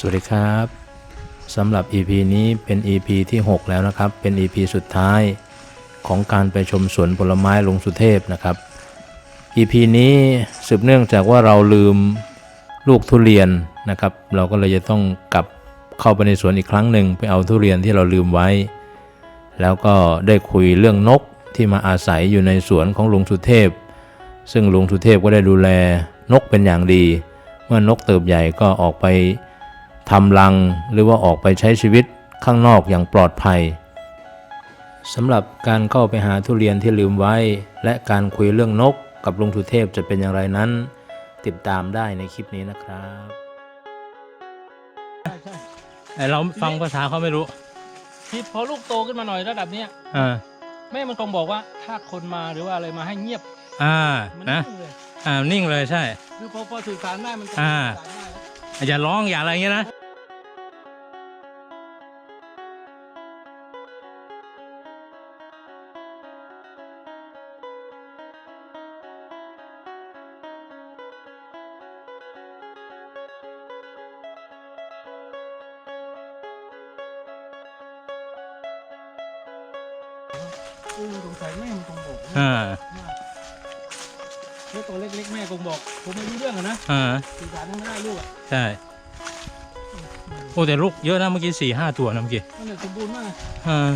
สวัสดีครับสำหรับ EP นี้เป็น EP ที่ 6 แล้วนะครับ เป็น EP สุดท้ายของการไปชมสวนผลไม้ลงสุเทพนะครับ EP นี้สืบเนื่องจากว่าเราลืมลูกทุเรียนนะครับ เราก็เลยจะต้องกลับเข้าไปในสวนอีกครั้งหนึ่งไปเอาทุเรียนที่เราลืมไว้ แล้วก็ได้คุยเรื่องนกที่มาอาศัยอยู่ในสวนของลุงสุเทพ ซึ่งลุงสุเทพก็ได้ดูแลนกเป็นอย่างดี เมื่อนกเติบใหญ่ก็ออกไป ทำรังหรือว่าออกไปใช้ชีวิตข้างนอกอย่างปลอดภัยสำหรับการเข้าไปหาทุเรียนที่ลืมไว้ และการคุยเรื่องนกกับลุงสุเทพจะเป็นอย่างไรนั้น ติดตามได้ในคลิปนี้นะครับแต่เราฟังภาษาเขาไม่รู้ที่พอลูกโตขึ้นมาหน่อยระดับเนี้ยอ่าแม่มันคงบอกว่าถ้าคนมาหรือว่าอะไรมาให้เงียบ อ่ามันะงเลยอ่านิ่งเลยใช่ คือพอพอสื่อสารได้มันจะอ่าสื่อสารได้แล้วอย่าร้องอย่าอะไรอย่างเงี้ยนะ สงสัยแม่มันคงบอกนะอ่าแล้วตัวเล็กๆแม่คงบอก ผมไม่รู้เรื่องอะนะอ่าสื่อสารยังไม่ได้ลูกอะใช่โอ้แต่ลูกเยอะนะเมื่อกี้สี่ห้าตัวนะเมื่อกี้มันเลยสมบูรณ์มากอ่า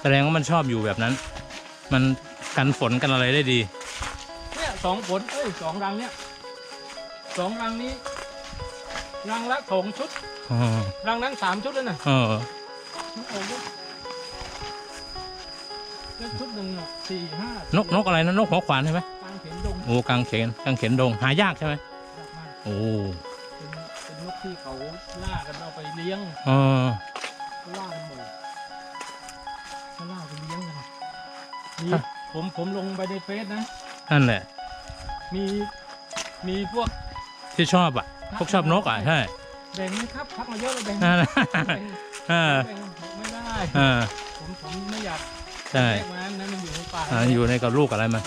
แสดงว่ามันชอบอยู่แบบนั้น มันกันฝนกันอะไรได้ดี เนี่ยสองผลเอ้ยสองรังเนี่ยสองรังนี้ รังละสองชุดอ๋อรังนั้นสามชุดแล้วนะเออ มันออกด้ว ยแล้วชุดหนึ่งอะสี่ห้านกนกอะไรนะนกหัวขวานใช่ไหมกลางเข็นดงโอ้กางเขนกางเขนดงหายากใช่ไหมยากมากโอ้เป็นเป็นนกที่เขาล่ากันเอาไปเลี้ยงเออเขาล่ากันบ่อยเขาล่าไปเลี้ยงกันมีอะผมผมลงไปในเฟซนะ นั่นแหละ มีมีพวกที่ชอบอะพวกชอบนกอะใช่แบ่งไหมครับทักมาเยอะเลยแบ่งนั่นแหละแบ่งอ่าแบ่งไม่ได้อ่าผมผมไม่อยาก ใช่แยกมันนะมันอยู่ในป่าอ่าอยู่ในกับลูกอะไรมา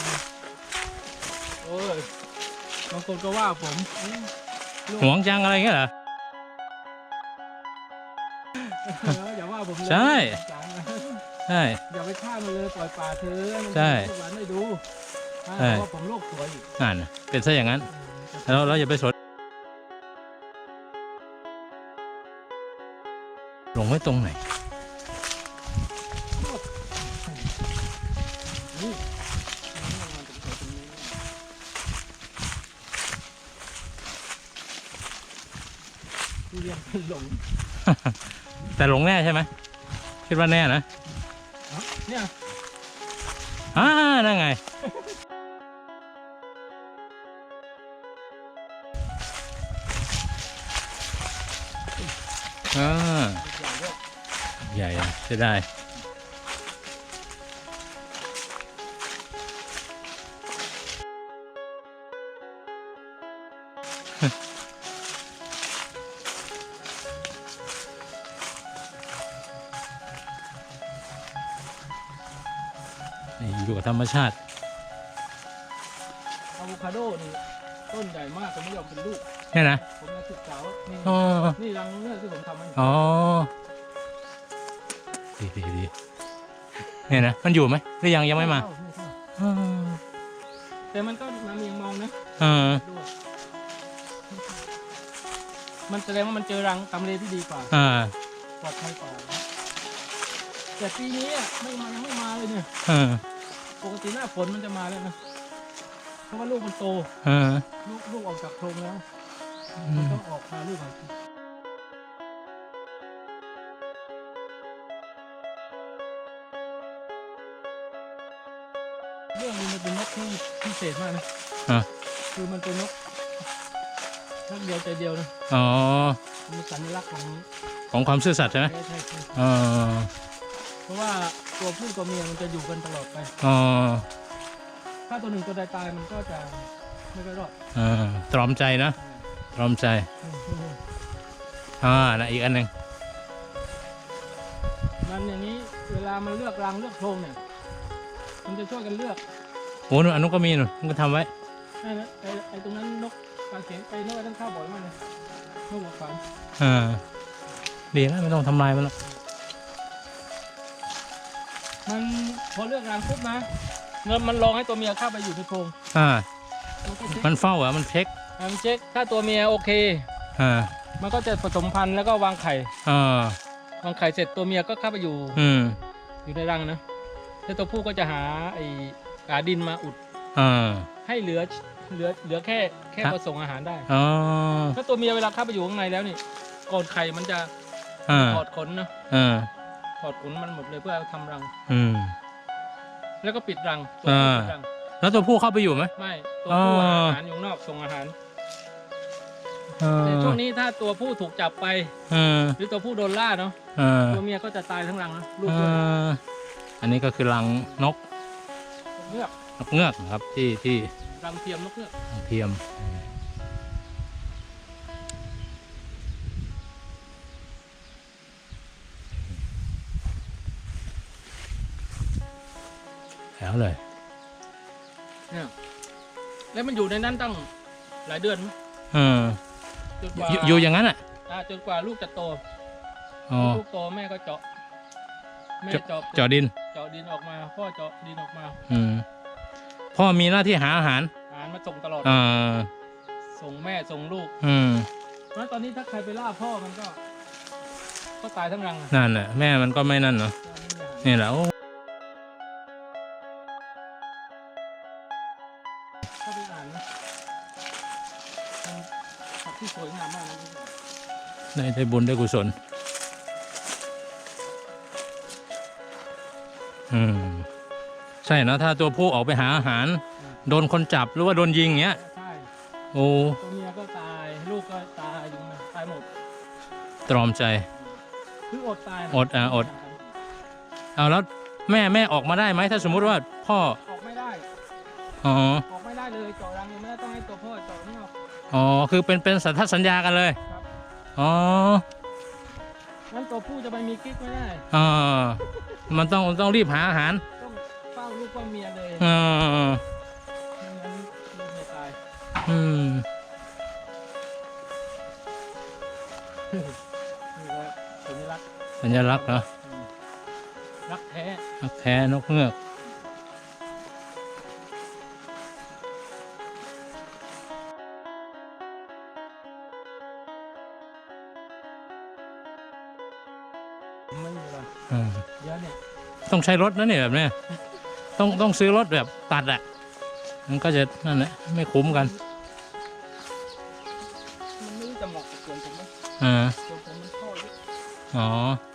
โอ้ยบางคนก็ว่าผมเอ้ยลูกหวงจังอะไรเงี้ยเหรอเอออย่าว่าผมเลยใช่ จังนะใช่ อย่าไปฆ่ามันเลยปล่อยป่าเถอะมันใช่ลูกหลานไม่ดูอ่าใช่ เพราะว่าผมโลกสวยอยู่อ่านเป็นซะอย่างนั้นอืมแล้วเราอย่าไปสนลงไว้ตรงไหนนี่ ที่เรียนเป็นหลงแต่ลงแน่ใช่ไหมคิดว่าแน่นะเนี่ยอ่านั่นไง อ่า ใหญ่ด้วยใหญ่อะใช่ได้ อยู่กับธรรมชาติอะโวคาโดนี่ต้นใหญ่มากแต่ไม่ยอมเป็นลูก เนี่ยนะผมจะศึกษาว่านี่อ๋อนี่รังเนี่ยที่ผมทำมันอ๋อดีดีดีเนี่ยนะมันอยู่ไหมหรือยังยังไม่มาเข้เข้าอ่าแต่มันก็มาเมียงมองนะอ่าด้วยมันแสดงว่ามันเจอรังตำเลที่ดีกว่าอ่าปลอดภัยกว่าแต่ปีนี้อะไม่มายังไม่มาเลยเนี่ยอ่า ปกติหน้าฝนมันจะมาแล้วนะเพราะว่าลูกมันโตอ่าลูกลูกออกจากโพรงแล้วอืมันมต้องออกมาลูกของเรื่องนี้มันเป็นนกที่พิเศษมากนะอะ คือมันเป็นนกนักเดียวใจเดียวนะอ๋อ มันเป็นสัญลักษณ์ของของความซื่อสัตย์ใช่ไหมใช่ใช่ใช่อ๋อ เพราะว่าตัวผู้ตัวเมียมันจะอยู่กันตลอดไป อ๋อถ้าตัวหนึ่งตัวใดตายมันก็จะไม่ค่อยรอดอ่าตรอมใจนะตรอมใจอืมอืมอืมอ่านะอีกอันหนึ่งมันอย่างนี้เวลามันเลือกรังเลือกโพรงเนี่ย มันจะช่วยกันเลือกโอ้นู่นอันนู้นก็มีนู่นมันก็ทำไว้ไอ้นะไอ้ไอ้ตรงนั้นนกกางเขนไอ้นกไอ้ตั้งข้าวบ่อยมากเลยลูกหัวขวานอ่าดีแล้วไม่ต้องทำลายมันหรอก มันพอเลือกรังปุ๊บนะเงินมันลองให้ตัวเมียเข้าไปอยู่ในโพรงอ่า มันก็เช็คมันเฝ้าเหรอะมันเช็คอะมันเช็คถ้าตัวเมียโอเค อ่า มันก็จะผสมพันธุ์แล้วก็วางไข่อ่าวางไข่เสร็จตัวเมียก็เข้าไปอยู่ อืม อยู่ในรังนะแล้วตัวผู้ก็จะหาไอ้กาดินมาอุดอ่าให้เหลือเหลือเหลือแค่แค่ครับผสมอาหารได้อ๋อถ้าตัวเมียเวลาเข้าไปอยู่ข้างในแล้วนี่ก่อนไข่มันจะอ่าถอดขนนะอ่าถ อดขนมันหมดเลยเพื่อทำรัง อืม แล้วก็ปิดรังตัวอ่าผู้ปิดรัง แล้วตัวผู้เข้าไปอยู่ไหม ไม่ ตัวผู้อ๋อหาอาหารอยู่ข้างนอกส่งอาหารอ่าแต่ช่วงนี้ถ้าตัวผู้ถูกจับไปอ่าหรือตัวผู้โดนล่าเนาะอ่าตัวเมียก็จะตายทั้งรังนะลูกอ่ด้วยาอันนี้ก็คือรังนกเงือกนกเงือกนะครับที่ที่รังเทียมนกเงือก เทียมแถ วเลยเนี่ยแล้วมันอยู่ในนั้นตั้งหลายเดือนมั้ยอืมจนอกว่ายู่อยู่อย่างนั้นอะอ่าจนกว่าลูกจะโตอ๋อลูกโตแม่ก็เจาะแม่เจาะเจาะดิน เจาะดินออกมา พ่อเจาะดินออกมาอืมพ่อมีหน้าที่หาอาหารอาหารมาส่งตลอดอ่าส่งแม่ส่งลูก อืมเพราะตอนนี้ถ้าใครไปล่าพ่อมันก็ ก็ตายทั้งรังอะนั่นน่ะแม่มันก็ไม่นั่นเนาะนี่แหละโอ้ ที่สวยงามมากนะได้ได้บุญได้กุศล อืม ใช่นะถ้าตัวผู้ออกไปหาอาหาร โดนคนจับหรือว่าโดนยิงเงี้ย ใช่โอ้ตัวเมียก็ตาย ลูกก็ตายอยู่นะตายหมด ตรอมใจ คืออดตายนะอดอะอด เอาแล้วแม่แม่ออกมาได้ไหมถ้าสมมุติว่าพ่อ ออกไม่ได้ อ๋อ ออกไม่ได้เลยเจาะรังยังไม่ได้ต้องให้ตัวพ่อเจาะข้างน อกอ๋อ คือเป็นเป็นสันทัดสัญญากันเลย ครับ อ๋องั้นตัวผู้จะไปมีกิ๊กไม่ได้อ่ามันต้องต้องรีบหาอาหารต้องเฝ้าลูกเฝ้าเมียเลยอ่าไม่งั้นลูกเมียตายอืม นี่ก็สัญลักษณ์สัญลักษณ์เหรออืมรักแท้นักแท้นกเงือก อะไรอืมเดี๋ยวเนี่ยต้องใช้รถนะเนี่ยแบบเนี้ยต้องต้องซื้อรถแบบตัดอะมันก็จะนั่นแหละไม่คุ้มกันมันไม่รู้จะเหมาะกับสวนผมไหมอ่าสวนผมมันท่อเยอะอ๋ออืม